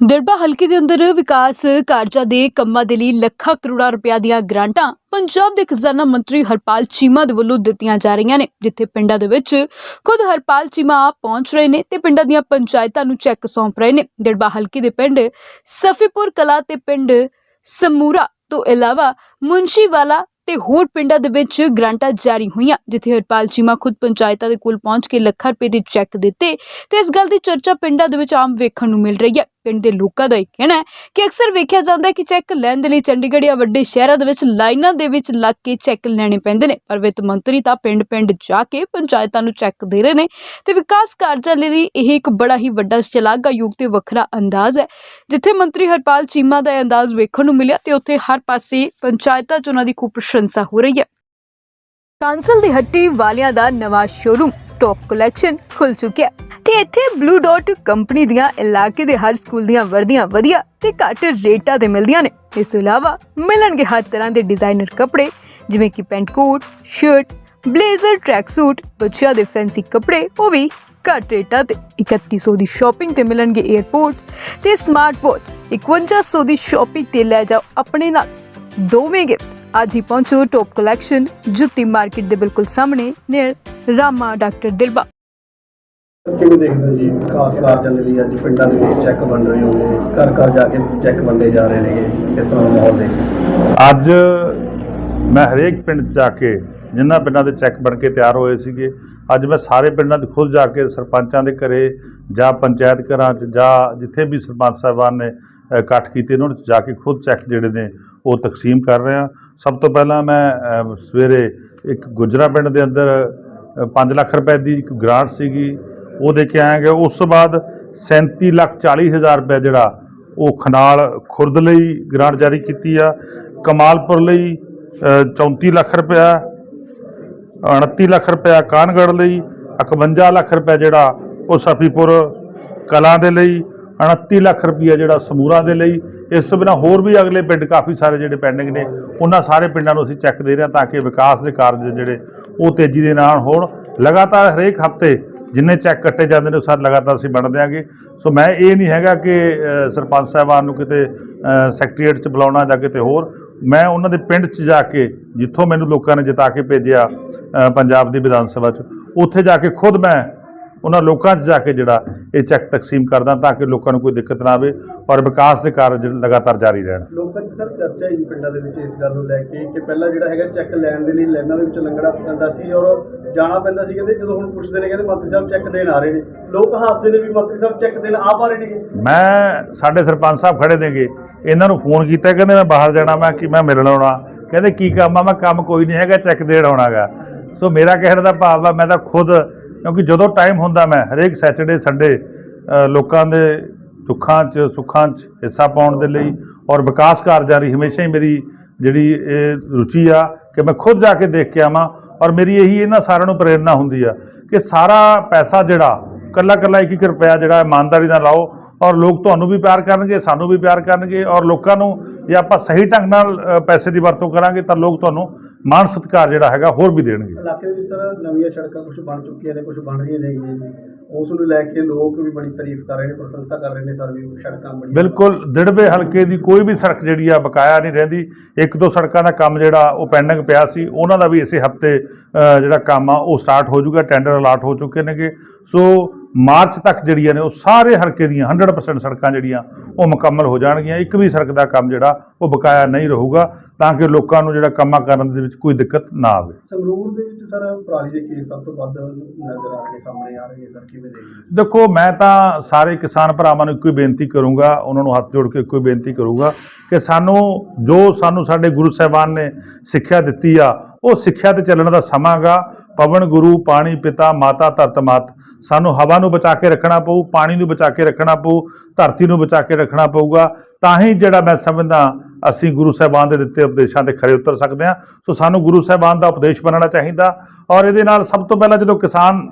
ਦਰਬਾ ਹਲਕੇ ਦੇ ਅੰਦਰ ਵਿਕਾਸ ਕਾਰਜਾਂ ਦੇ ਕੰਮਾਂ ਦੇ ਲਈ ਲੱਖਾਂ ਕਰੋੜਾਂ ਰੁਪਇਆ ਦੀਆਂ ਗ੍ਰਾਂਟਾਂ ਪੰਜਾਬ ਦੇ ਖਜ਼ਾਨਾ ਮੰਤਰੀ ਹਰਪਾਲ ਚੀਮਾ ਦੇ ਵੱਲੋਂ ਦਿੱਤੀਆਂ ਜਾ ਰਹੀਆਂ ਨੇ, ਜਿੱਥੇ ਪਿੰਡਾਂ ਦੇ ਵਿੱਚ ਖੁਦ ਹਰਪਾਲ ਚੀਮਾ ਪਹੁੰਚ ਰਹੇ ਨੇ ਤੇ ਪਿੰਡਾਂ ਦੀਆਂ ਪੰਚਾਇਤਾਂ ਨੂੰ ਚੈੱਕ ਸੌਂਪ ਰਹੇ ਨੇ। ਦਰਬਾ ਹਲਕੇ ਦੇ ਪਿੰਡ ਸਫੀਪੁਰ ਕਲਾ ਤੇ ਪਿੰਡ ਸਮੂਰਾ ਤੋਂ ਇਲਾਵਾ ਮੁੰਸ਼ੀਵਾਲਾ ਤੇ ਹੋਰ ਪਿੰਡਾਂ ਦੇ ਵਿੱਚ ਗ੍ਰਾਂਟਾਂ ਜਾਰੀ ਹੋਈਆਂ, ਜਿੱਥੇ ਹਰਪਾਲ ਚੀਮਾ ਖੁਦ ਪੰਚਾਇਤਾਂ ਦੇ ਕੋਲ ਪਹੁੰਚ ਕੇ ਲੱਖਾਂ ਰੁਪਏ ਦੇ ਚੈੱਕ ਦਿੱਤੇ ਤੇ ਇਸ ਗੱਲ ਦੀ ਚਰਚਾ ਪਿੰਡਾਂ ਦੇ ਵਿੱਚ ਆਮ ਵੇਖਣ ਨੂੰ ਮਿਲ ਰਹੀ ਹੈ। ਪਿੰਡ ਦੇ ਲੋਕਾਂ ਦਾ ਇਹ ਕਹਿਣਾ ਹੈ ਕਿ ਅਕਸਰ ਵੇਖਿਆ ਜਾਂਦਾ ਹੈ ਕਿ ਚੈੱਕ ਲੈਣ ਦੇ ਲਈ ਚੰਡੀਗੜ੍ਹ ਜਾਂ ਵੱਡੇ ਸ਼ਹਿਰਾਂ ਦੇ ਵਿੱਚ ਲਾਈਨਾਂ ਦੇ ਵਿੱਚ ਲੱਗ ਕੇ ਚੈੱਕ ਲੈਣੇ ਪੈਂਦੇ ਨੇ। ਪਰ ਵਿੱਤ ਮੰਤਰੀ ਤਾਂ ਪਿੰਡ-ਪਿੰਡ ਜਾ ਕੇ ਪੰਚਾਇਤਾਂ ਨੂੰ ਚੈੱਕ ਦੇ ਰਹੇ ਨੇ ਤੇ ਵਿਕਾਸ ਕਾਰਜਾਂ ਲਈ ਇਹ ਇੱਕ ਬੜਾ ਹੀ ਵੱਡਾ ਸ਼ਲਾਘਾਯੋਗ ਤੇ ਵੱਖਰਾ ਅੰਦਾਜ਼ ਹੈ। ਜਿੱਥੇ ਮੰਤਰੀ ਹਰਪਾਲ ਚੀਮਾ ਦਾ ਇਹ ਅੰਦਾਜ਼ ਵੇਖਣ ਨੂੰ ਮਿਲਿਆ ਤੇ ਉੱਥੇ ਹਰ ਪਾਸੇ ਪੰਚਾਇਤਾਂ 'ਚ ਉਹਨਾਂ ਦੀ ਖੂਬ ਪ੍ਰਸ਼ੰਸਾ ਹੋ ਰਹੀ ਹੈ। ਕਾਂਸਲ ਦੀ ਹੱਟੀ ਵਾਲਿਆਂ ਦਾ ਨਵਾਂ ਸ਼ੋਰੂਮ ਟੌਪ ਕਲੈਕਸ਼ਨ ਖੁੱਲ ਚੁੱਕਿਆ ਤੇ ਇੱਥੇ ਬਲੂ ਡਾਟ ਕੰਪਨੀ ਦੀਆਂ ਇਲਾਕੇ ਦੇ ਹਰ ਸਕੂਲ ਦੀਆਂ ਵਰਦੀਆਂ ਵਧੀਆ ਤੇ ਘੱਟ ਰੇਟਾਂ ਤੇ ਮਿਲਦੀਆਂ ਨੇ। ਇਸ ਤੋਂ ਇਲਾਵਾ ਮਿਲਣਗੇ ਹਰ ਤਰ੍ਹਾਂ ਦੇ ਡਿਜ਼ਾਈਨਰ ਕੱਪੜੇ, ਜਿਵੇਂ ਕਿ pant coat shirt blazer track suit ਬੱਚਿਆਂ ਦੇ ਫੈਂਸੀ ਕੱਪੜੇ, ਉਹ ਵੀ ਘੱਟ ਰੇਟਾਂ ਤੇ। 3100 ਦੀ ਸ਼ਾਪਿੰਗ ਤੇ ਮਿਲਣਗੇ 에ਅਰਪੋਰਟਸ ਤੇ ਸਮਾਰਟ ਵਾਚ 5100 ਦੀ ਸ਼ਾਪਿੰਗ ਤੇ ਲੈ ਜਾਓ ਆਪਣੇ ਨਾਲ। ਦੋਵੇਂ ਗਿਫਟ ਅੱਜ ਹੀ ਪਹੁੰਚੋ ਟੌਪ ਕਲੈਕਸ਼ਨ ਜੁੱਤੀ ਮਾਰਕੀਟ ਦੇ ਬਿਲਕੁਲ ਸਾਹਮਣੇ ਨੀਅਰ ਰਾਮਾ ਡਾਕਟਰ ਦਿਲਬਾ ਕਿਵੇਂ ਦੇਖਦੇ ਹੋ ਜੀ? ਖਾਸ ਕਾਰਜਾਂ ਦੇ ਲਈ ਅੱਜ ਪਿੰਡਾਂ ਦੇ ਵਿੱਚ ਚੈੱਕ ਵੰਡ ਰਹੇ ਹੋਗੇ ਘਰ ਘਰ ਜਾ ਕੇ ਚੈੱਕ ਵੰਡੇ ਜਾ ਰਹੇ ਨੇਗੇ ਕਿਸ ਤਰ੍ਹਾਂ ਦਾ ਮਾਹੌਲ ਦੇਖਦੇ ਅੱਜ ਮੈਂ ਹਰੇਕ ਪਿੰਡ 'ਚ ਜਾ ਕੇ ਜਿਨ੍ਹਾਂ ਪਿੰਡਾਂ ਦੇ ਚੈੱਕ ਬਣ ਕੇ ਤਿਆਰ ਹੋਏ ਸੀਗੇ ਅੱਜ ਮੈਂ ਸਾਰੇ ਪਿੰਡਾਂ 'ਚ ਖੁਦ ਜਾ ਕੇ ਸਰਪੰਚਾਂ ਦੇ ਘਰੇ ਜਾਂ ਪੰਚਾਇਤ ਘਰਾਂ 'ਚ ਜਾਂ ਜਿੱਥੇ ਵੀ ਸਰਪੰਚ ਸਾਹਿਬਾਨ ਨੇ ਇਕੱਠ ਕੀਤੇ ਉਹਨਾਂ 'ਚ ਜਾ ਕੇ ਖੁਦ ਚੈੱਕ ਜਿਹੜੇ ਨੇ ਉਹ ਤਕਸੀਮ ਕਰ ਰਿਹਾ ਸਭ ਤੋਂ ਪਹਿਲਾਂ ਮੈਂ ਸਵੇਰੇ ਇੱਕ ਗੁਜਰਾ ਪਿੰਡ ਦੇ ਅੰਦਰ 5 ਲੱਖ ਰੁਪਏ ਦੀ ਇੱਕ ਗ੍ਰਾਂਟ ਸੀਗੀ। ਉਹ ਦੇ ਕੇ ਆਇਆ ਗਿਆ। ਉਸ ਤੋਂ ਬਾਅਦ 37 ਲੱਖ 40 ਹਜ਼ਾਰ ਰੁਪਏ ਜਿਹੜਾ ਉਹ ਖਨਾਲ ਖੁਰਦ ਲਈ ਗ੍ਰਾਂਟ ਜਾਰੀ ਕੀਤੀ ਆ। ਕਮਾਲਪੁਰ ਲਈ ਅ, 34 ਲੱਖ ਰੁਪਇਆ 29 ਲੱਖ ਰੁਪਇਆ ਕਾਨਗੜ ਲਈ 51 ਲੱਖ ਰੁਪਇਆ ਜਿਹੜਾ ਉਹ ਸਫੀਪੁਰ ਕਲਾਂ ਦੇ ਲਈ 29 ਲੱਖ ਰੁਪਈਆ ਜਿਹੜਾ ਸਮੂਰਾ ਦੇ ਲਈ, ਇਸ ਤੋਂ ਬਿਨਾਂ ਹੋਰ ਵੀ ਅਗਲੇ ਪਿੰਡ ਕਾਫੀ ਸਾਰੇ ਜਿਹੜੇ ਪੈਂਡਿੰਗ ਨੇ, ਉਹਨਾਂ ਸਾਰੇ ਪਿੰਡਾਂ ਨੂੰ ਅਸੀਂ ਚੈੱਕ ਦੇ ਰਹੇ ਹਾਂ ਤਾਂ ਕਿ ਵਿਕਾਸ ਦੇ ਕਾਰਜ ਜਿਹੜੇ ਉਹ ਤੇਜ਼ੀ ਦੇ ਨਾਲ ਹੋਣ। ਲਗਾਤਾਰ ਹਰੇਕ ਹਫ਼ਤੇ ਜਿੰਨੇ ਚੈੱਕ ਕੱਟੇ ਜਾਂਦੇ ਨੇ, ਉਹ ਸਾਰੇ ਲਗਾਤਾਰ ਅਸੀਂ ਵੰਡ ਦਿਆਂਗੇ ਸੋ ਮੈਂ ਇਹ ਨਹੀਂ ਹੈਗਾ ਕਿ ਸਰਪੰਚ ਸਾਹਿਬਾਨ ਨੂੰ ਕਿਤੇ ਸੈਕਟਰੀਏਟ 'ਚ ਬੁਲਾਉਣਾ ਜਾਂ ਕਿਤੇ ਹੋਰ। ਮੈਂ ਉਹਨਾਂ ਦੇ ਪਿੰਡ 'ਚ ਜਾ ਕੇ, ਜਿੱਥੋਂ ਮੈਨੂੰ ਲੋਕਾਂ ਨੇ ਜਿਤਾ ਕੇ ਭੇਜਿਆ ਪੰਜਾਬ ਦੀ ਵਿਧਾਨ ਸਭਾ 'ਚ, ਉੱਥੇ ਜਾ ਕੇ ਖੁਦ ਮੈਂ ਉਹਨਾਂ ਲੋਕਾਂ 'ਚ ਜਾ ਕੇ ਜਿਹੜਾ ਇਹ ਚੈੱਕ ਤਕਸੀਮ ਕਰਦਾ ਤਾਂ ਕਿ ਲੋਕਾਂ ਨੂੰ ਕੋਈ ਦਿੱਕਤ ਨਾ ਆਵੇ ਔਰ ਵਿਕਾਸ ਦੇ ਕਾਰਜ ਲਗਾਤਾਰ ਜਾਰੀ ਰਹਿਣ। ਲੋਕਾਂ 'ਚ ਸਰ ਚਰਚਾ ਹੈ ਪਿੰਡਾਂ ਦੇ ਵਿੱਚ ਇਸ ਗੱਲ ਨੂੰ ਲੈ ਕੇ ਕਿ ਪਹਿਲਾਂ ਜਿਹੜਾ ਹੈਗਾ ਚੈੱਕ ਲੈਣ ਦੇ ਲਈ ਲਾਈਨਾਂ ਦੇ ਵਿੱਚ ਲੰਗੜਾ ਪੈਂਦਾ ਸੀ ਔਰ ਜਾਣਾ ਪੈਂਦਾ ਸੀ ਕਹਿੰਦੇ ਜਦੋਂ ਹੁਣ ਪੁੱਛਦੇ ਨੇ ਕਹਿੰਦੇ ਮੰਤਰੀ ਸਾਹਿਬ ਚੈੱਕ ਦੇਣ ਆ ਰਹੇ ਨੇ। ਲੋਕ ਹੱਸਦੇ ਨੇ ਵੀ ਮੰਤਰੀ ਸਾਹਿਬ ਚੈੱਕ ਦੇਣ ਆ ਪਾ ਰਹੇ ਨੇ। ਮੈਂ ਸਾਡੇ ਸਰਪੰਚ ਸਾਹਿਬ ਖੜੇ ਨੇਗੇ ਇਹਨਾਂ ਨੂੰ ਫੋਨ ਕੀਤਾ ਕਹਿੰਦੇ ਮੈਂ ਬਾਹਰ ਜਾਣਾ ਮੈਂ ਕਿ ਮੈਂ ਮਿਲਣ ਆਉਣਾ। ਕਹਿੰਦੇ ਕੀ ਕੰਮ ਆ? ਮੈਂ ਕੰਮ ਕੋਈ ਨਹੀਂ ਹੈਗਾ ਚੈੱਕ ਦੇਣ ਆਉਣਾਗਾ। ਸੋ ਮੇਰਾ ਕਹਿਣ ਦਾ ਭਾਵ ਆ ਮੈਂ ਤਾਂ ਖੁਦ ਕਿਉਂਕਿ ਜਦੋਂ ਟਾਈਮ ਹੁੰਦਾ ਮੈਂ ਹਰੇਕ ਸੈਟਰਡੇ ਸੰਡੇ ਲੋਕਾਂ ਦੇ ਦੁੱਖਾਂ 'ਚ, ਸੁੱਖਾਂ 'ਚ ਹਿੱਸਾ ਪਾਉਣ ਦੇ ਲਈ ਔਰ ਵਿਕਾਸ ਕਾਰਜਾਂ ਦੀ ਹਮੇਸ਼ਾ ਹੀ ਮੇਰੀ ਜਿਹੜੀ ਇਹ ਰੁਚੀ ਆ ਕਿ ਮੈਂ ਖੁਦ ਜਾ ਕੇ ਦੇਖ ਕੇ ਆਵਾਂ ਔਰ ਮੇਰੀ ਇਹੀ ਇਹਨਾਂ ਸਾਰਿਆਂ ਨੂੰ ਪ੍ਰੇਰਣਾ ਹੁੰਦੀ ਆ ਕਿ ਸਾਰਾ ਪੈਸਾ ਜਿਹੜਾ ਕੱਲਾ ਕੱਲਾ ਇੱਕ ਇੱਕ ਰੁਪਿਆ ਜਿਹੜਾ ਇਮਾਨਦਾਰੀ ਨਾਲ ਲਾਓ ਔਰ ਲੋਕ ਤੁਹਾਨੂੰ ਵੀ ਪਿਆਰ ਕਰਨਗੇ, ਸਾਨੂੰ ਵੀ ਪਿਆਰ ਕਰਨਗੇ ਔਰ ਲੋਕਾਂ ਨੂੰ ਜੇ ਆਪਾਂ ਸਹੀ ਢੰਗ ਨਾਲ ਪੈਸੇ ਦੀ ਵਰਤੋਂ ਕਰਾਂਗੇ ਤਾਂ ਲੋਕ ਤੁਹਾਨੂੰ ਮਾਣ ਸਤਿਕਾਰ ਜਿਹੜਾ ਹੈਗਾ ਹੋਰ ਵੀ ਦੇਣਗੇ। ਇਲਾਕੇ ਦੇ ਵਿੱਚ ਸਰ ਨਵੀਆਂ ਸੜਕਾਂ ਕੁਝ ਬਣ ਚੁੱਕੀਆਂ ਨੇ ਕੁਝ ਬਣ ਰਹੀਆਂ ਨੇ ਜੀ। ਉਸ ਨੂੰ ਲੈ ਕੇ ਲੋਕ ਵੀ ਬੜੀ ਤਾਰੀਫ ਕਰ ਰਹੇ ਨੇ ਪ੍ਰਸ਼ੰਸਾ ਕਰ ਰਹੇ ਨੇ ਸਰ ਵੀ ਸੜਕਾਂ ਬੜੀਆਂ ਬਿਲਕੁਲ ਦਿੜਬੇ ਹਲਕੇ ਦੀ ਕੋਈ ਵੀ ਸੜਕ ਜਿਹੜੀ ਆ ਬਕਾਇਆ ਨਹੀਂ ਰਹਿੰਦੀ। ਇੱਕ ਦੋ ਸੜਕਾਂ ਦਾ ਕੰਮ ਜਿਹੜਾ ਉਹ ਪੈਂਡਿੰਗ ਪਿਆ ਸੀ ਉਹਨਾਂ ਦਾ ਵੀ ਇਸੇ ਹਫ਼ਤੇ ਜਿਹੜਾ ਕੰਮ ਆ ਉਹ ਸਟਾਰਟ ਹੋ ਜਾਊਗਾ ਟੈਂਡਰ ਅਲਾਟ ਹੋ ਚੁੱਕੇ ਨੇਗੇ। ਸੋ ਮਾਰਚ ਤੱਕ ਜਿਹੜੀਆਂ ਨੇ ਉਹ ਸਾਰੇ ਹਲਕੇ ਦੀਆਂ 100% ਸੜਕਾਂ ਜਿਹੜੀਆਂ ਉਹ ਮੁਕੰਮਲ ਹੋ ਜਾਣਗੀਆਂ। ਇੱਕ ਵੀ ਸੜਕ ਦਾ ਕੰਮ ਜਿਹੜਾ ਉਹ ਬਕਾਇਆ ਨਹੀਂ ਰਹੂਗਾ ਤਾਂ ਕਿ ਲੋਕਾਂ ਨੂੰ ਜਿਹੜਾ ਕੰਮਾਂ ਕਰਨ ਦੇ ਵਿੱਚ ਕੋਈ ਦਿੱਕਤ ਨਾ ਆਵੇ। ਸੰਗਰੂਰ ਦੇ ਵਿੱਚ ਸਰ ਪਰਾਲੀ ਦੇ ਕੇਸ ਸਭ ਤੋਂ ਵੱਧ ਨਜ਼ਰ ਆ ਰਹੇ ਸਾਹਮਣੇ ਆ ਰਹੇ ਸਰ ਕਿਵੇਂ ਦੇਖਦੇ? ਦੇਖੋ ਮੈਂ ਤਾਂ ਸਾਰੇ ਕਿਸਾਨ ਭਰਾਵਾਂ ਨੂੰ ਇੱਕੋ ਹੀ ਬੇਨਤੀ ਕਰੂੰਗਾ ਉਹਨਾਂ ਨੂੰ ਹੱਥ ਜੋੜ ਕੇ ਇੱਕੋ ਹੀ ਬੇਨਤੀ ਕਰੂੰਗਾ ਕਿ ਸਾਨੂੰ ਜੋ ਸਾਨੂੰ ਸਾਡੇ ਗੁਰੂ ਸਾਹਿਬਾਨ ਨੇ ਸਿੱਖਿਆ ਦਿੱਤੀ ਆ ਉਹ ਸਿੱਖਿਆ ਤੇ ਚੱਲਣ ਦਾ ਸਮਾਂ ਗਾ ਪਵਨ ਗੁਰੂ ਪਾਣੀ ਪਿਤਾ ਮਾਤਾ ਧਰਤ ਮਾਤ ਸਾਨੂੰ ਹਵਾ ਨੂੰ ਬਚਾ ਕੇ ਰੱਖਣਾ ਪਊ ਪਾਣੀ ਨੂੰ ਬਚਾ ਕੇ ਰੱਖਣਾ ਪਊ ਧਰਤੀ ਨੂੰ ਬਚਾ ਕੇ ਰੱਖਣਾ ਪਊਗਾ। ਤਾਂ ਹੀ ਜਿਹੜਾ ਮੈਂ ਸਮਝਦਾ ਅਸੀਂ ਗੁਰੂ ਸਾਹਿਬਾਨ ਦੇ ਦਿੱਤੇ ਉਪਦੇਸ਼ਾਂ ਤੇ ਖਰੇ ਉਤਰ ਸਕਦੇ ਹਾਂ। ਸੋ ਸਾਨੂੰ ਗੁਰੂ ਸਾਹਿਬਾਨ ਦਾ ਉਪਦੇਸ਼ ਮੰਨਣਾ ਚਾਹੀਦਾ ਔਰ ਇਹਦੇ ਨਾਲ ਸਭ ਤੋਂ ਪਹਿਲਾਂ ਜਦੋਂ ਕਿਸਾਨ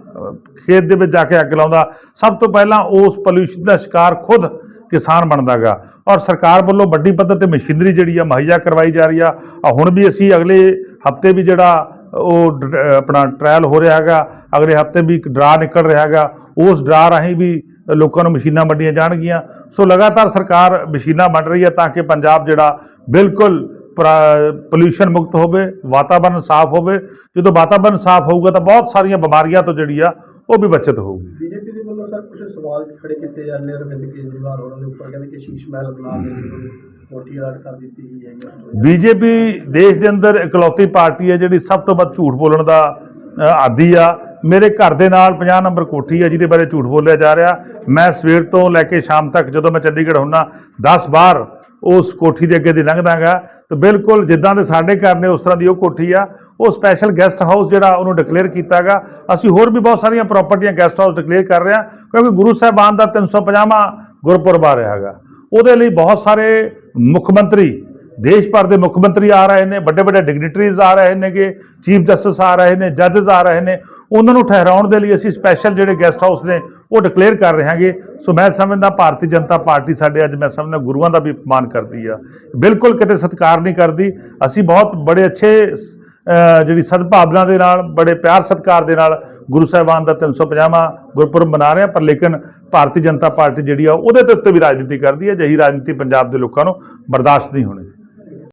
ਖੇਤ ਦੇ ਵਿੱਚ ਜਾ ਕੇ ਅੱਗ ਲਾਉਂਦਾ, ਸਭ ਤੋਂ ਪਹਿਲਾਂ ਉਸ ਪੋਲਿਊਸ਼ਨ ਦਾ ਸ਼ਿਕਾਰ ਖੁਦ ਕਿਸਾਨ ਬਣਦਾਗਾ ਔਰ ਸਰਕਾਰ ਵੱਲੋਂ ਵੱਡੀ ਪੱਧਰ ਤੇ ਮਸ਼ੀਨਰੀ ਜਿਹੜੀ ਆ ਮੁਹੱਈਆ ਕਰਵਾਈ ਜਾ ਰਹੀ ਆ। ਹੁਣ ਵੀ ਅਸੀਂ ਅਗਲੇ ਹਫ਼ਤੇ ਵੀ ਜਿਹੜਾ ਉਹ ਡ- ਆਪਣਾ ਟ੍ਰਾਇਲ ਹੋ ਰਿਹਾ ਹੈਗਾ, ਅਗਲੇ ਹਫ਼ਤੇ ਵੀ ਇੱਕ ਡਰਾ ਨਿਕਲ ਰਿਹਾ ਹੈਗਾ। ਉਸ ਡਰਾ ਰਾਹੀਂ ਵੀ ਲੋਕਾਂ ਨੂੰ ਮਸ਼ੀਨਾਂ ਵੰਡੀਆਂ ਜਾਣਗੀਆਂ। ਸੋ ਲਗਾਤਾਰ ਸਰਕਾਰ ਮਸ਼ੀਨਾਂ ਵੰਡ ਰਹੀ ਹੈ ਤਾਂ ਕਿ ਪੰਜਾਬ ਜਿਹੜਾ ਬਿਲਕੁਲ ਪੋਲੂਸ਼ਨ ਮੁਕਤ ਹੋਵੇ ਵਾਤਾਵਰਣ ਸਾਫ਼ ਹੋਵੇ। ਜਦੋਂ ਵਾਤਾਵਰਣ ਸਾਫ਼ ਹੋਊਗਾ ਤਾਂ ਬਹੁਤ ਸਾਰੀਆਂ ਬਿਮਾਰੀਆਂ ਤੋਂ ਜਿਹੜੀ ਆ ਉਹ ਵੀ ਬਚਤ ਹੋਊਗੀ। ਬੀਜੇਪੀ ਦੇ ਵੱਲੋਂ ਸਰ ਕੁਝ ਸਵਾਲ ਖੜੇ ਕੀਤੇ ਜਾਂਦੇ ਨੇ ਅਰਵਿੰਦ ਕੇਜਰੀਵਾਲ ਹੋਰਾਂ ਦੇ ਉੱਪਰ। ਕਹਿੰਦੇ ਕਿ ਸ਼ੀਸ਼ ਮਹਿਲ ਬਣਾ ਕੇ ਜਦੋਂ ਕੋਠੀ ਅਲਾਟ ਕਰ ਦਿੱਤੀ ਗਈ ਹੈ ਬੀਜੇਪੀ ਦੇਸ਼ ਦੇ ਅੰਦਰ ਇਕਲੌਤੀ ਪਾਰਟੀ ਹੈ ਜਿਹੜੀ ਸਭ ਤੋਂ ਵੱਧ ਝੂਠ ਬੋਲਣ ਦਾ ਆਦੀ ਆ। ਮੇਰੇ ਘਰ ਦੇ ਨਾਲ 50 ਨੰਬਰ ਕੋਠੀ ਹੈ, ਜਿਹਦੇ ਬਾਰੇ ਝੂਠ ਬੋਲਿਆ ਜਾ ਰਿਹਾ। ਮੈਂ ਸਵੇਰ ਤੋਂ ਲੈ ਕੇ ਸ਼ਾਮ ਤੱਕ ਜਦੋਂ ਮੈਂ ਚੰਡੀਗੜ੍ਹ ਹੁੰਨਾ 10 ਵਾਰ ਉਸ ਕੋਠੀ ਦੇ ਅੱਗੇ ਦੀ ਲੰਘਦਾਗਾ। ਤੇ ਬਿਲਕੁਲ ਜਿੱਦਾਂ ਦੇ ਸਾਡੇ ਘਰ ਨੇ, ਉਸ ਤਰ੍ਹਾਂ ਦੀ ਉਹ ਕੋਠੀ ਆ। ਉਹ ਸਪੈਸ਼ਲ ਗੈਸਟ ਹਾਊਸ ਜਿਹੜਾ ਉਹਨੂੰ ਡਿਕਲੇਅਰ ਕੀਤਾਗਾ। ਅਸੀਂ ਹੋਰ ਵੀ ਬਹੁਤ ਸਾਰੀਆਂ ਪ੍ਰਾਪਰਟੀਆਂ ਗੈਸਟ ਹਾਊਸ ਡਿਕਲੇਅਰ ਕਰ ਰਹੇ ਹਾਂ ਕਿਉਂਕਿ ਗੁਰੂ ਸਾਹਿਬਾਨ ਦਾ 350ਵਾਂ ਗੁਰਪੁਰਬ ਆ ਰਿਹਾ ਹੈਗਾ। ਉਹਦੇ ਲਈ ਬਹੁਤ ਸਾਰੇ ਮੁੱਖ ਮੰਤਰੀ ਦੇਸ਼ ਭਰ ਦੇ ਮੁੱਖ ਮੰਤਰੀ ਆ ਰਹੇ ਨੇ ਵੱਡੇ ਵੱਡੇ ਡਿਗਨਿਟਰੀਜ਼ ਆ ਰਹੇ ਨੇਗੇ ਚੀਫ ਜਸਟਿਸ ਆ ਰਹੇ ਨੇ ਜੱਜਸ ਆ ਰਹੇ ਨੇ ਉਹਨਾਂ ਨੂੰ ਠਹਿਰਾਉਣ ਦੇ ਲਈ ਅਸੀਂ ਸਪੈਸ਼ਲ ਜਿਹੜੇ ਗੈਸਟ ਹਾਊਸ ਨੇ ਉਹ ਡਿਕਲੇਅਰ ਕਰ ਰਹੇ ਹਾਂਗੇ ਸੋ ਮੈਂ ਸਮਝਦਾ ਭਾਰਤੀ ਜਨਤਾ ਪਾਰਟੀ ਸਾਡੇ ਅੱਜ ਮੈਂ ਸਮਝਦਾ ਗੁਰੂਆਂ ਦਾ ਵੀ ਅਪਮਾਨ ਕਰਦੀ ਆ ਬਿਲਕੁਲ ਕਿਤੇ ਸਤਿਕਾਰ ਨਹੀਂ ਕਰਦੀ ਅਸੀਂ ਬਹੁਤ ਬੜੇ ਅੱਛੇ ਜਿਹੜੀ ਸਦਭਾਵਨਾ ਦੇ ਨਾਲ ਬੜੇ ਪਿਆਰ ਸਤਿਕਾਰ ਦੇ ਨਾਲ ਗੁਰੂ ਸਾਹਿਬਾਨ ਦਾ 350ਵਾਂ ਗੁਰਪੁਰਬ ਮਨਾ ਰਹੇ ਹਾਂ ਪਰ ਲੇਕਿਨ ਭਾਰਤੀ ਜਨਤਾ ਪਾਰਟੀ ਜਿਹੜੀ ਆ ਉਹਦੇ ਤੇ ਉੱਤੇ ਵੀ ਰਾਜਨੀਤੀ ਕਰਦੀ ਹੈ ਜਿਹੀ ਰਾਜਨੀਤੀ ਪੰਜਾਬ ਦੇ ਲੋਕਾਂ ਨੂੰ ਬਰਦਾਸ਼ਤ ਨਹੀਂ ਹੋਣੀ